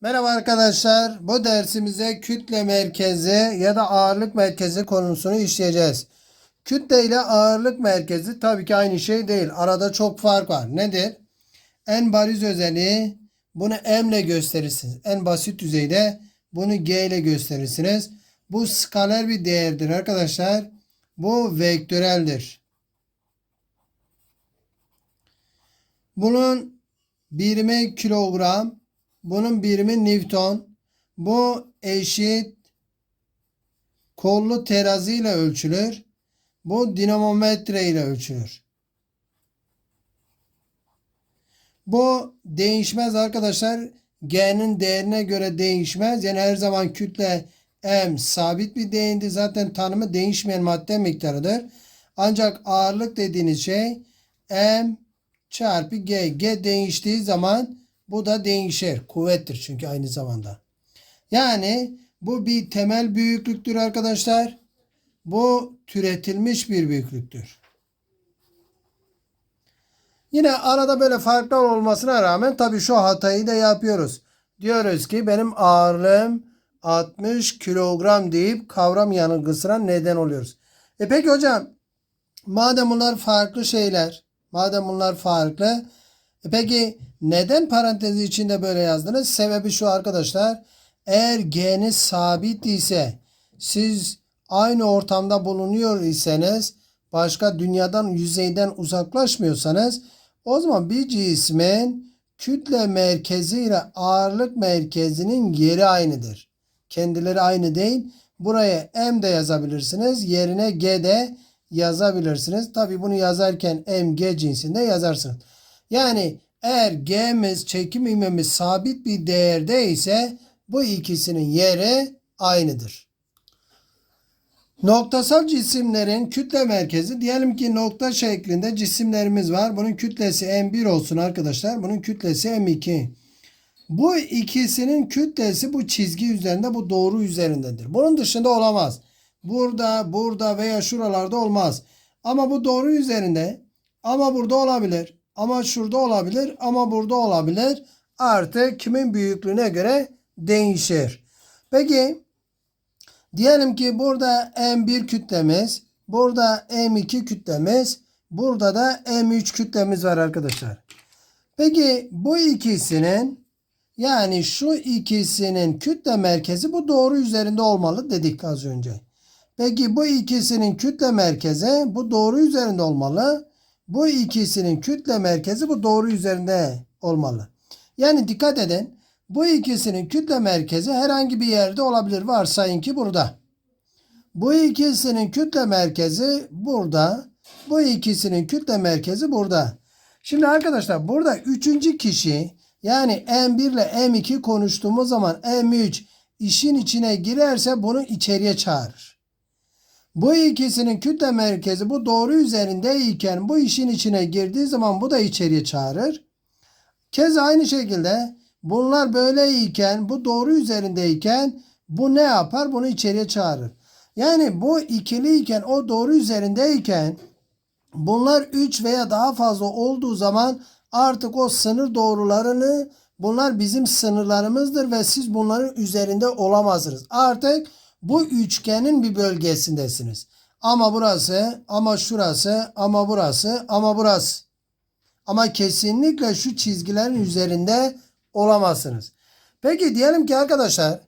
Merhaba arkadaşlar. Bu dersimize kütle merkezi ya da ağırlık merkezi konusunu işleyeceğiz. Kütle ile ağırlık merkezi tabii ki aynı şey değil. Arada çok fark var. Nedir? En bariz özelliği bunu M ile gösterirsiniz. En basit düzeyde bunu G ile gösterirsiniz. Bu skaler bir değerdir arkadaşlar. Bu vektöreldir. Bunun birimi kilogram, bunun birimi Newton. Bu eşit kollu terazi ile ölçülür. Bu dinamometre ile ölçülür. Bu değişmez arkadaşlar. G'nin değerine göre değişmez. Yani her zaman kütle M sabit bir değindi. Zaten tanımı değişmeyen madde miktarıdır. Ancak ağırlık dediğiniz şey M çarpı G. G değiştiği zaman bu da değişir. Kuvvettir çünkü aynı zamanda. Yani bu bir temel büyüklüktür arkadaşlar. Bu türetilmiş bir büyüklüktür. Yine arada böyle farklar olmasına rağmen tabii şu hatayı da yapıyoruz. Diyoruz ki benim ağırlığım 60 kilogram deyip kavram yanılgısına neden oluyoruz. E peki hocam madem bunlar farklı şeyler, madem bunlar farklı e peki neden parantezi içinde böyle yazdınız? Sebebi şu arkadaşlar. Eğer g'niz sabit ise siz aynı ortamda bulunuyor iseniz başka dünyadan yüzeyden uzaklaşmıyorsanız o zaman bir cismin kütle merkezi ile ağırlık merkezinin yeri aynıdır. Kendileri aynı değil. Buraya M de yazabilirsiniz. Yerine G de yazabilirsiniz. Tabi bunu yazarken M, G cinsinde yazarsınız. Yani eğer G'miz çekim ivmemiz sabit bir değerde ise bu ikisinin yeri aynıdır. Noktasal cisimlerin kütle merkezi diyelim ki nokta şeklinde cisimlerimiz var. Bunun kütlesi M1 olsun arkadaşlar. Bunun kütlesi M2. Bu ikisinin kütlesi bu çizgi üzerinde bu doğru üzerindedir. Bunun dışında olamaz. Burada, burada veya şuralarda olmaz. Ama bu doğru üzerinde ama burada olabilir. Ama şurada olabilir ama burada olabilir. Artık kimin büyüklüğüne göre değişir. Peki diyelim ki burada M1 kütlemiz, burada M2 kütlemiz, burada da M3 kütlemiz var arkadaşlar. Peki bu ikisinin yani şu ikisinin kütle merkezi bu doğru üzerinde olmalı dedik az önce. Peki bu ikisinin kütle merkezi bu doğru üzerinde olmalı. Bu ikisinin kütle merkezi bu doğru üzerinde olmalı. Yani dikkat edin. Bu ikisinin kütle merkezi herhangi bir yerde olabilir. Varsayın ki burada. Bu ikisinin kütle merkezi burada. Bu ikisinin kütle merkezi burada. Şimdi arkadaşlar burada üçüncü kişi yani M1 ile M2 konuştuğumuz zaman M3 işin içine girerse bunu içeriye çağırır. Bu ikisinin kütle merkezi bu doğru üzerindeyken bu işin içine girdiği zaman bu da içeriye çağırır. Kez aynı şekilde bunlar böyleyken bu doğru üzerindeyken bu ne yapar? Bunu içeriye çağırır. Yani bu ikiliyken o doğru üzerindeyken bunlar 3 veya daha fazla olduğu zaman artık o sınır doğrularını bunlar bizim sınırlarımızdır ve siz bunların üzerinde olamazsınız. Artık bu üçgenin bir bölgesindesiniz. Ama burası, ama şurası, ama burası, ama burası. Ama kesinlikle şu çizgilerin üzerinde olamazsınız. Peki diyelim ki arkadaşlar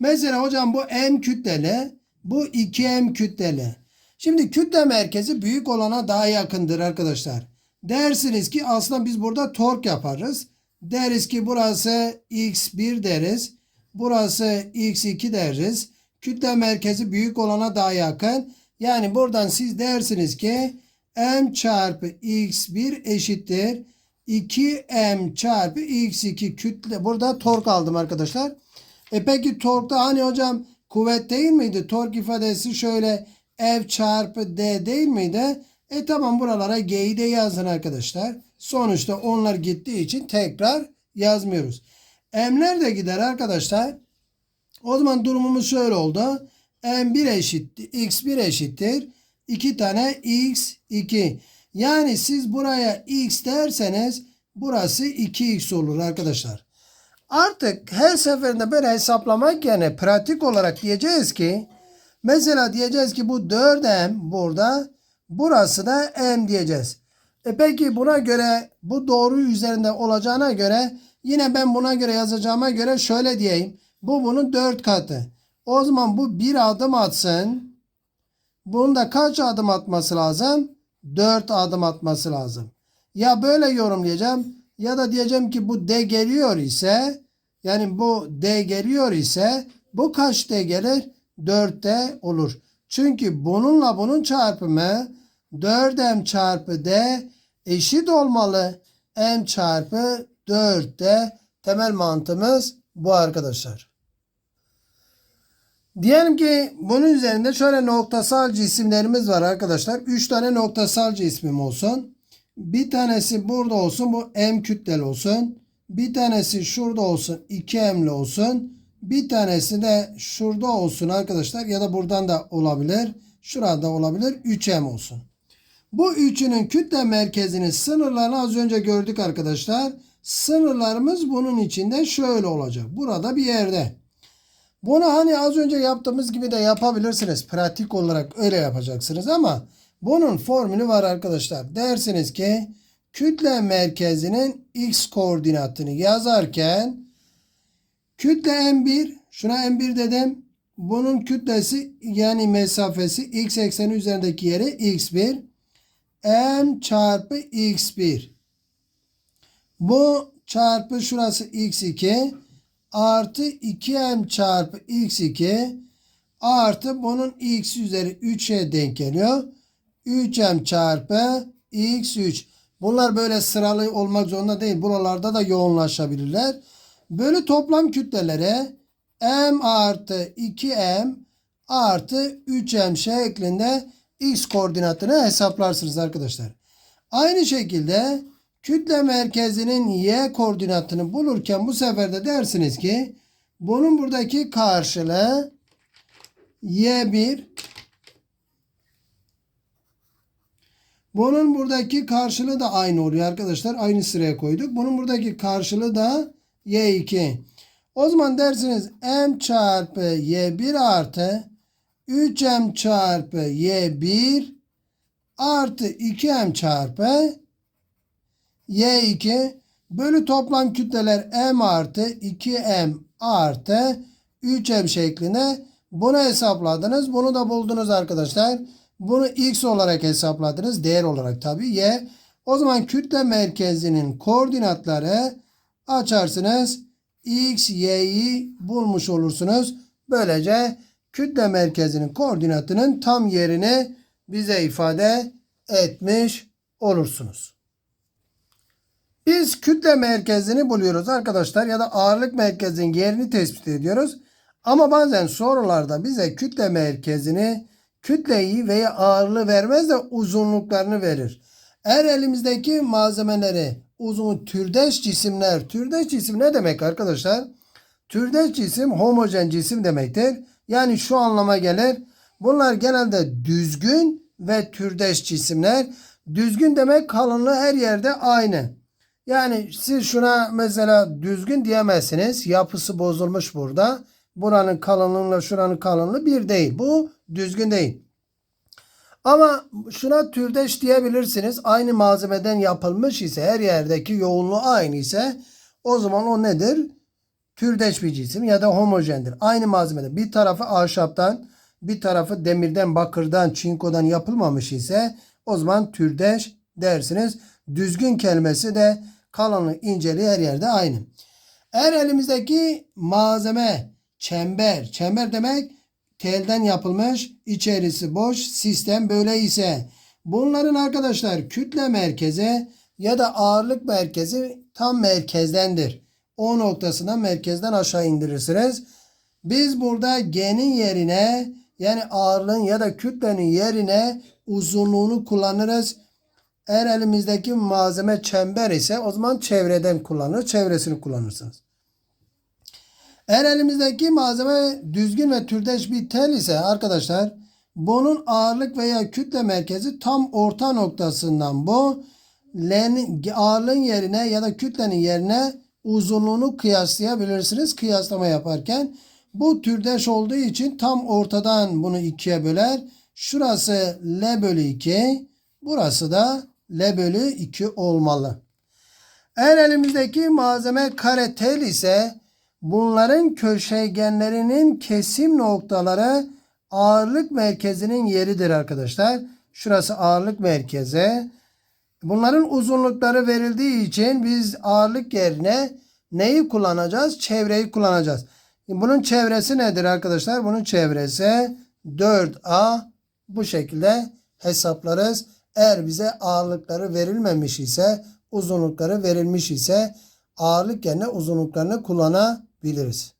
mesela hocam bu M kütleli, bu 2M kütleli. Şimdi kütle merkezi büyük olana daha yakındır arkadaşlar. Dersiniz ki aslında biz burada tork yaparız. Deriz ki burası x1 deriz. Burası x2 deriz. Kütle merkezi büyük olana daha yakın. Yani buradan siz dersiniz ki m çarpı x1 eşittir. 2m çarpı x2 kütle. Burada tork aldım arkadaşlar. E peki torkta hani hocam kuvvet değil miydi? Tork ifadesi şöyle F çarpı D değil miydi? E tamam buralara G'yi de yazın arkadaşlar. Sonuçta onlar gittiği için tekrar yazmıyoruz. M'ler de gider arkadaşlar. O zaman durumumuz şöyle oldu. M1 eşittir. X1 eşittir. 2 tane X2. Yani siz buraya X derseniz burası 2X olur arkadaşlar. Artık her seferinde böyle hesaplamak yerine pratik olarak diyeceğiz ki mesela diyeceğiz ki bu 4M burada burası da M diyeceğiz. E peki buna göre bu doğru üzerinde olacağına göre yine ben buna göre yazacağıma göre şöyle diyeyim. Bu bunun 4 katı. O zaman bu bir adım atsın. Bunun da kaç adım atması lazım? 4 adım atması lazım. Ya böyle yorumlayacağım ya da diyeceğim ki bu D geliyor ise yani bu D geliyor ise bu kaç D gelir? 4D olur. Çünkü bununla bunun çarpımı 4M çarpı D eşit olmalı. M çarpı 4D temel mantığımız bu arkadaşlar. Diyelim ki bunun üzerinde şöyle noktasal cisimlerimiz var arkadaşlar. 3 tane noktasal cismim olsun. Bir tanesi burada olsun. Bu M kütleli olsun. Bir tanesi şurada olsun. 2M'li olsun. Bir tanesi de şurada olsun arkadaşlar. Ya da buradan da olabilir. Şurada olabilir. 3M olsun. Bu üçünün kütle merkezinin sınırlarını az önce gördük arkadaşlar. Sınırlarımız bunun içinde şöyle olacak. Burada bir yerde. Bunu hani az önce yaptığımız gibi de yapabilirsiniz. Pratik olarak öyle yapacaksınız ama bunun formülü var arkadaşlar. Dersiniz ki kütle merkezinin x koordinatını yazarken kütle m1 şuna m1 dedim. Bunun kütlesi yani mesafesi x ekseni üzerindeki yeri x1 m çarpı x1 bu çarpı şurası x2 artı 2m çarpı x2 artı bunun x üzeri 3'e denk geliyor. 3m çarpı x3. Bunlar böyle sıralı olmak zorunda değil. Buralarda da yoğunlaşabilirler. Bölü toplam kütlelere m artı 2m artı 3m şeklinde x koordinatını hesaplarsınız arkadaşlar. Aynı şekilde kütle merkezinin y koordinatını bulurken bu sefer de dersiniz ki bunun buradaki karşılığı y1 bunun buradaki karşılığı da aynı oluyor arkadaşlar. Aynı sıraya koyduk. Bunun buradaki karşılığı da y2. O zaman dersiniz m çarpı y1 artı 3m çarpı y1 artı 2m çarpı y2 bölü toplam kütleler m artı 2m artı 3m şeklinde bunu hesapladınız. Bunu da buldunuz arkadaşlar. Bunu x olarak hesapladınız. Değer olarak tabi y. O zaman kütle merkezinin koordinatları açarsınız. x, y'yi bulmuş olursunuz. Böylece kütle merkezinin koordinatının tam yerini bize ifade etmiş olursunuz. Biz kütle merkezini buluyoruz arkadaşlar ya da ağırlık merkezinin yerini tespit ediyoruz. Ama bazen sorularda bize kütle merkezini, kütleyi veya ağırlığı vermez de uzunluklarını verir. Eğer elimizdeki malzemeleri uzun türdeş cisimler, türdeş cisim ne demek arkadaşlar? Türdeş cisim homojen cisim demektir. Yani şu anlama gelir. Bunlar genelde düzgün ve türdeş cisimler. Düzgün demek kalınlığı her yerde aynı. Yani siz şuna mesela düzgün diyemezsiniz. Yapısı bozulmuş burada. Buranın kalınlığıyla şuranın kalınlığı bir değil. Bu düzgün değil. Ama şuna türdeş diyebilirsiniz. Aynı malzemeden yapılmış ise her yerdeki yoğunluğu aynı ise o zaman o nedir? Türdeş bir cisim ya da homojendir. Aynı malzemede bir tarafı ahşaptan bir tarafı demirden, bakırdan, çinkodan yapılmamış ise o zaman türdeş dersiniz. Düzgün kelimesi de kalınlığı, inceliği her yerde aynı. Eğer elimizdeki malzeme çember, çember demek telden yapılmış, içerisi boş sistem böyle ise bunların arkadaşlar kütle merkezi ya da ağırlık merkezi tam merkezdendir. O noktasından merkezden aşağı indirirsiniz. Biz burada G'nin yerine yani ağırlığın ya da kütlenin yerine uzunluğunu kullanırız. Eğer elimizdeki malzeme çember ise o zaman çevreden kullanır. Çevresini kullanırsınız. Eğer elimizdeki malzeme düzgün ve türdeş bir tel ise arkadaşlar bunun ağırlık veya kütle merkezi tam orta noktasından bu ağırlığın yerine ya da kütlenin yerine uzunluğunu kıyaslayabilirsiniz kıyaslama yaparken. Bu türdeş olduğu için tam ortadan bunu ikiye böler. Şurası L bölü 2. Burası da L bölü 2 olmalı. Eğer elimizdeki malzeme kare tel ise bunların köşegenlerinin kesim noktaları ağırlık merkezinin yeridir arkadaşlar. Şurası ağırlık merkezi. Bunların uzunlukları verildiği için biz ağırlık yerine neyi kullanacağız? Çevreyi kullanacağız. Bunun çevresi nedir arkadaşlar? Bunun çevresi 4A bu şekilde hesaplarız. Eğer bize ağırlıkları verilmemiş ise uzunlukları verilmiş ise ağırlık yerine uzunluklarını kullanabiliriz.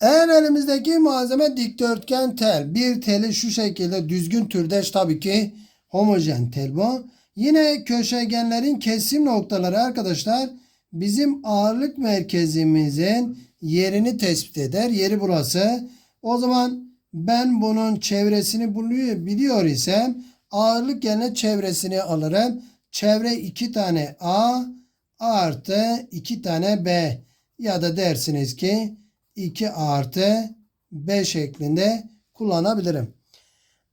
Eğer elimizdeki malzeme dikdörtgen tel, bir teli şu şekilde düzgün türdeş tabii ki homojen tel bu. Yine köşegenlerin kesim noktaları arkadaşlar bizim ağırlık merkezimizin yerini tespit eder. Yeri burası. O zaman ben bunun çevresini buluyor, biliyor isem ağırlık yerine çevresini alırım. Çevre 2 tane A artı 2 tane B ya da dersiniz ki 2 artı 5 şeklinde kullanabilirim.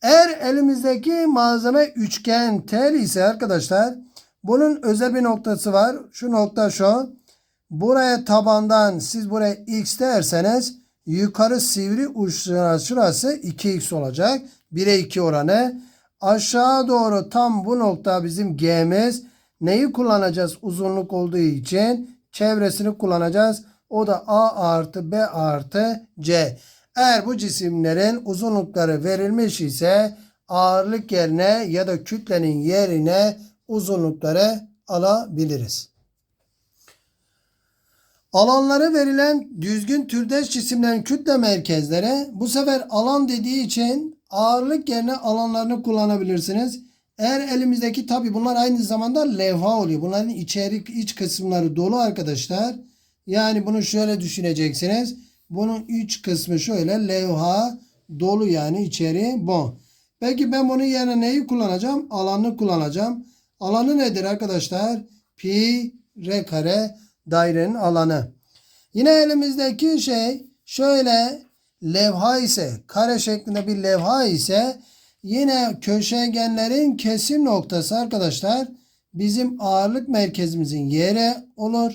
Eğer elimizdeki malzeme üçgen tel ise arkadaşlar bunun özel bir noktası var. Şu nokta şu. Buraya tabandan siz buraya x derseniz yukarı sivri uç şurası 2x olacak. 1'e 2 oranı. Aşağı doğru tam bu nokta bizim G'miz. Neyi kullanacağız uzunluk olduğu için? Çevresini kullanacağız. O da A artı B artı C. Eğer bu cisimlerin uzunlukları verilmiş ise ağırlık yerine ya da kütlenin yerine uzunlukları alabiliriz. Alanları verilen düzgün türdeş cisimlerin kütle merkezleri bu sefer alan dediği için ağırlık yerine alanlarını kullanabilirsiniz. Eğer elimizdeki tabi bunlar aynı zamanda levha oluyor. Bunların içerik iç kısımları dolu arkadaşlar. Yani bunu şöyle düşüneceksiniz. Bunun iç kısmı şöyle levha dolu yani içeri bu. Peki ben bunun yerine neyi kullanacağım? Alanı kullanacağım. Alanı nedir arkadaşlar? Pi r kare dairenin alanı. Yine elimizdeki şey şöyle levha ise kare şeklinde bir levha ise yine köşegenlerin kesim noktası arkadaşlar bizim ağırlık merkezimizin yeri olur.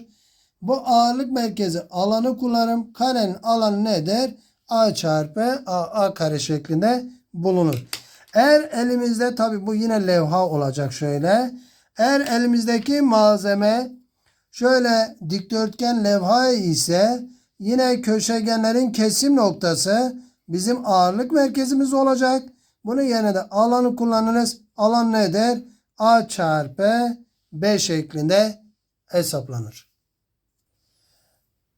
Bu ağırlık merkezi alanı kullanırım. Karenin alanı nedir? A çarpı A, A kare şeklinde bulunur. Eğer elimizde tabi bu yine levha olacak şöyle. Eğer elimizdeki malzeme şöyle dikdörtgen levha ise yine köşegenlerin kesim noktası bizim ağırlık merkezimiz olacak. Bunun yerine de alanı kullanırız. Alan nedir? A çarpı B şeklinde hesaplanır.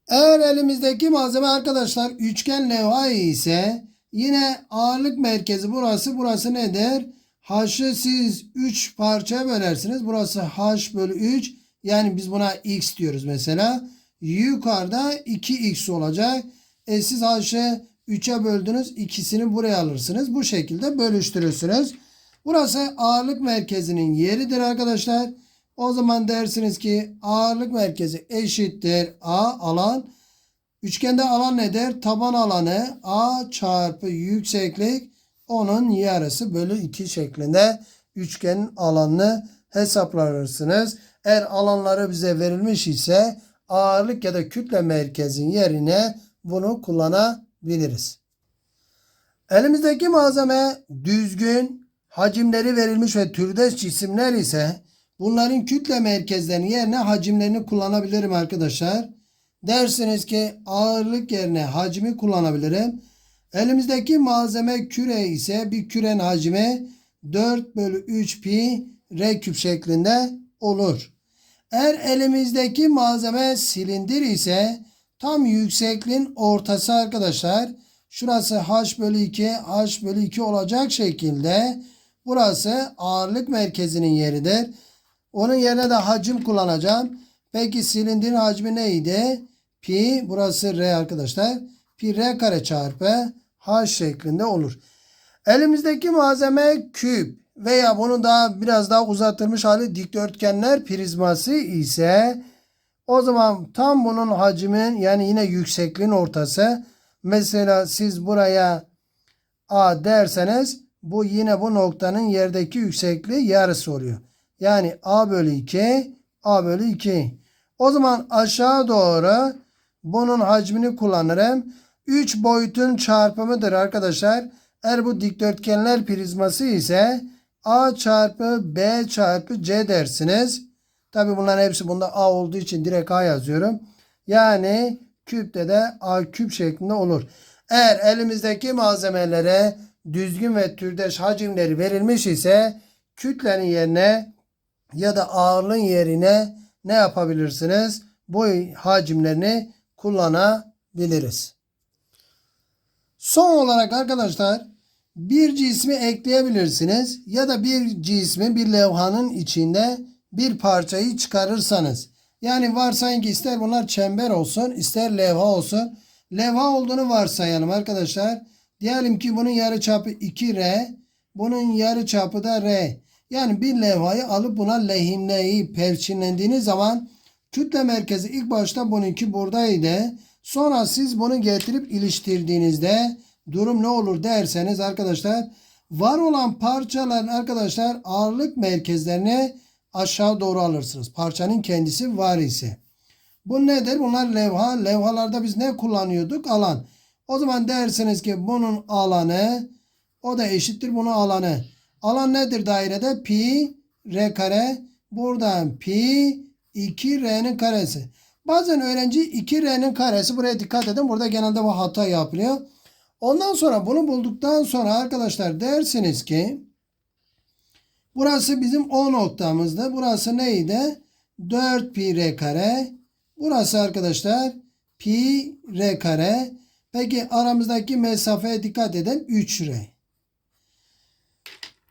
Eğer elimizdeki malzeme arkadaşlar üçgen levha ise yine ağırlık merkezi burası. Burası nedir? H'ı siz 3 parçaya bölersiniz. Burası H bölü 3. Yani biz buna X diyoruz mesela. Yukarıda 2X olacak. E siz H'ı 3'e böldünüz. ikisini buraya alırsınız. Bu şekilde bölüştürürsünüz. Burası ağırlık merkezinin yeridir arkadaşlar. O zaman dersiniz ki ağırlık merkezi eşittir A alan. Üçgende alan nedir? Taban alanı A çarpı yükseklik onun yarısı bölü 2 şeklinde üçgenin alanını hesaplarsınız. Eğer alanları bize verilmiş ise ağırlık ya da kütle merkezin yerine bunu kullanabiliriz. Elimizdeki malzeme düzgün, hacimleri verilmiş ve türdeş cisimler ise bunların kütle merkezlerinin yerine hacimlerini kullanabilirim arkadaşlar. Dersiniz ki ağırlık yerine hacmi kullanabilirim. Elimizdeki malzeme küre ise bir küren hacmi 4 bölü 3 pi r küp şeklinde olur. Eğer elimizdeki malzeme silindir ise tam yüksekliğin ortası arkadaşlar. Şurası h bölü 2 h bölü 2 olacak şekilde burası ağırlık merkezinin yeridir. Onun yerine de hacim kullanacağım. Peki silindirin hacmi neydi? Pi burası R arkadaşlar. Pi R kare çarpı H şeklinde olur. Elimizdeki malzeme küp veya bunu daha biraz daha uzatılmış hali dikdörtgenler prizması ise O zaman tam bunun hacmin yani yine yüksekliğin ortası. Mesela siz buraya A derseniz bu yine bu noktanın yerdeki yüksekliği yarısı oluyor. Yani A bölü 2 A bölü 2. O zaman aşağı doğru bunun hacmini kullanırım. 3 boyutun çarpımıdır arkadaşlar. Eğer bu dikdörtgenler prizması ise A çarpı B çarpı C dersiniz. Tabi bunların hepsi bunda A olduğu için direkt A yazıyorum. Yani küpte de A küp şeklinde olur. Eğer elimizdeki malzemelere düzgün ve türdeş hacimleri verilmiş ise kütlenin yerine ya da ağırlığın yerine ne yapabilirsiniz? Bu hacimlerini kullanabiliriz. Son olarak arkadaşlar bir cismi ekleyebilirsiniz ya da bir cismi bir levhanın içinde bir parçayı çıkarırsanız. Yani varsayın ki ister bunlar çember olsun ister levha olsun. Levha olduğunu varsayalım arkadaşlar. Diyelim ki bunun yarıçapı 2R. Bunun yarıçapı da R. Yani bir levhayı alıp buna lehimleyip perçinlendiğiniz zaman kütle merkezi ilk başta bununki buradaydı. Sonra siz bunu getirip iliştirdiğinizde durum ne olur derseniz arkadaşlar var olan parçaların arkadaşlar ağırlık merkezlerini aşağı doğru alırsınız. Parçanın kendisi var ise. Bu nedir? Bunlar levha. Levhalarda biz ne kullanıyorduk? Alan. O zaman dersiniz ki bunun alanı o da eşittir bunun alanı. Alan nedir dairede? Pi r kare. Buradan pi 2r'nin karesi. Bazen öğrenci 2r'nin karesi buraya dikkat edin. Burada genelde bu hata yapılıyor. Ondan sonra bunu bulduktan sonra arkadaşlar dersiniz ki burası bizim O noktamızdı. Burası neydi? 4 pi r kare. Burası arkadaşlar pi r kare. Peki aramızdaki mesafeye dikkat edin. 3r.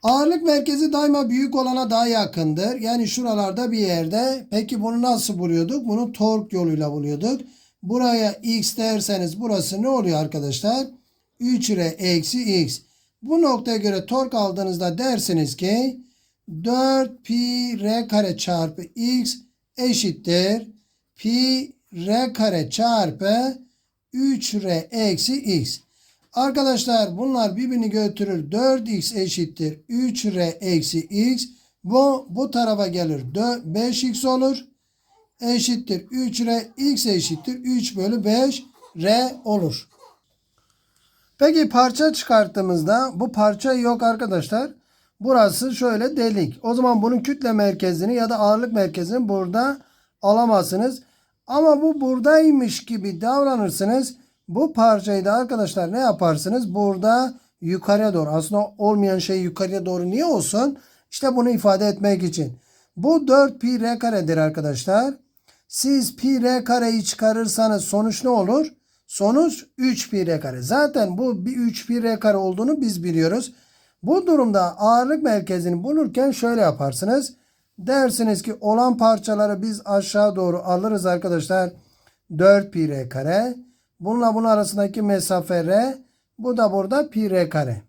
Ağırlık merkezi daima büyük olana daha yakındır. Yani şuralarda bir yerde. Peki bunu nasıl buluyorduk? Bunu tork yoluyla buluyorduk. Buraya x derseniz burası ne oluyor arkadaşlar? 3r eksi x. Bu noktaya göre tork aldığınızda dersiniz ki 4 pi r kare çarpı x eşittir. Pi r kare çarpı 3r eksi x. Arkadaşlar bunlar birbirini götürür. 4x eşittir 3r eksi x. Bu, bu tarafa gelir. 4, 5x olur. Eşittir 3r x eşittir 3 bölü 5 r olur. Peki parça çıkarttığımızda bu parça yok arkadaşlar. Burası şöyle delik. O zaman bunun kütle merkezini ya da ağırlık merkezini burada alamazsınız. Ama bu buradaymış gibi davranırsınız. Bu parçayı da arkadaşlar ne yaparsınız? Burada yukarıya doğru. Aslında olmayan şey yukarıya doğru niye olsun? İşte bunu ifade etmek için. Bu 4 pi r karedir arkadaşlar. Siz pi r kareyi çıkarırsanız sonuç ne olur? Sonuç 3 pi r kare. Zaten bu bir 3 pi r kare olduğunu biz biliyoruz. Bu durumda ağırlık merkezini bulurken şöyle yaparsınız. Dersiniz ki olan parçaları biz aşağı doğru alırız arkadaşlar. 4 pi r kare. Bununla bunun arasındaki mesafe r. Bu da burada pi r kare.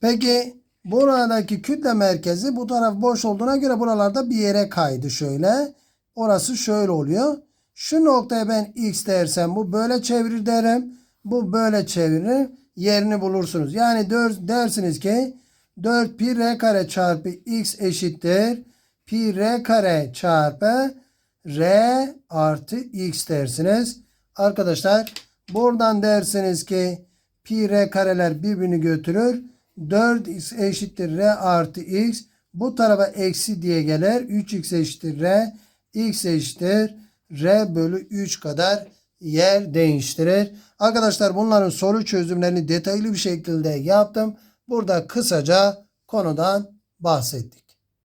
Peki buradaki kütle merkezi bu taraf boş olduğuna göre buralarda bir yere kaydı şöyle. Orası şöyle oluyor. Şu noktaya ben x dersem bu böyle çevirir derim. Bu böyle çevirir. Yerini bulursunuz. Yani dersiniz ki 4 pi r kare çarpı x eşittir. Pi r kare çarpı r artı x dersiniz. Arkadaşlar buradan dersiniz ki pi r kareler birbirini götürür. 4x eşittir r artı x. Bu tarafa eksi diye gelir. 3x eşittir r. x eşittir r bölü 3 kadar yer değiştirir. Arkadaşlar bunların soru çözümlerini detaylı bir şekilde yaptım. Burada kısaca konudan bahsettik.